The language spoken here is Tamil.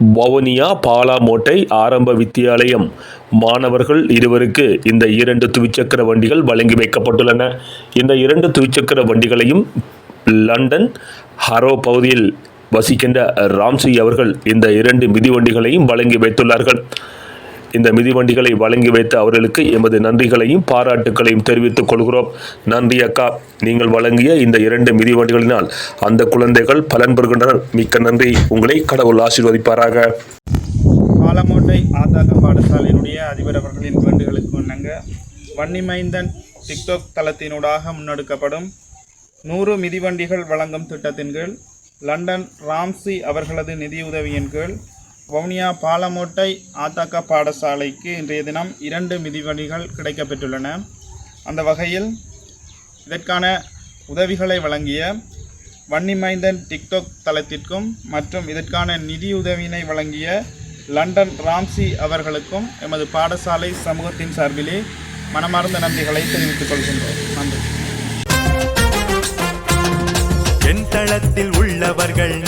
வவுனியா பாலாமோட்டை ஆரம்ப வித்தியாலயம். மாணவர்கள் இருவருக்கு இந்த இரண்டு துவிச்சக்கர வண்டிகள் வழங்கி வைக்கப்பட்டுள்ளன. இந்த இரண்டு துவிச்சக்கர வண்டிகளையும் லண்டன் ஹரோ பகுதியில் வசிக்கின்ற ராம்சி அவர்கள் இந்த இரண்டு மிதிவண்டிகளையும் வழங்கி வைத்துள்ளார்கள். இந்த மிதிவண்டிகளை வழங்கி வைத்த அவர்களுக்கு எமது நன்றிகளையும் பாராட்டுக்களையும் தெரிவித்துக் கொள்கிறோம். நன்றி அக்கா. நீங்கள் வழங்கிய இந்த இரண்டு மிதிவண்டிகளினால் அந்த குழந்தைகள் பலன் பெறுகின்றனர். மிக்க நன்றி. உங்களை கடவுள் ஆசீர்வதிப்பாராக. பாலமோட்டை ஆதாக பாடசாலையினுடைய அதிபர் அவர்களின் வேண்டுகளுக்கு முன்னங்க வன்னிமைந்தன் டிக்டாக் தளத்தினூடாக முன்னெடுக்கப்படும் நூறு மிதிவண்டிகள் வழங்கும் திட்டத்தின் கீழ் லண்டன் ராம்சி அவர்களது நிதியுதவியின் கீழ் வவுனியா பாலமோட்டை ஆத்தாக்க பாடசாலைக்கு இன்றைய தினம் இரண்டு மிதிவண்டிகள் கிடைக்கப்பெற்றுள்ளன. அந்த வகையில் இதற்கான உதவிகளை வழங்கிய வன்னிமைந்தன் டிக்டாக் தளத்திற்கும் மற்றும் இதற்கான நிதியுதவியினை வழங்கிய லண்டன் ராம்சி அவர்களுக்கும் எமது பாடசாலை சமூகத்தின் சார்பிலே மனமார்ந்த நன்றிகளை தெரிவித்துக் கொள்கின்றோம். நன்றி. என் தளத்தில் உள்ளவர்கள்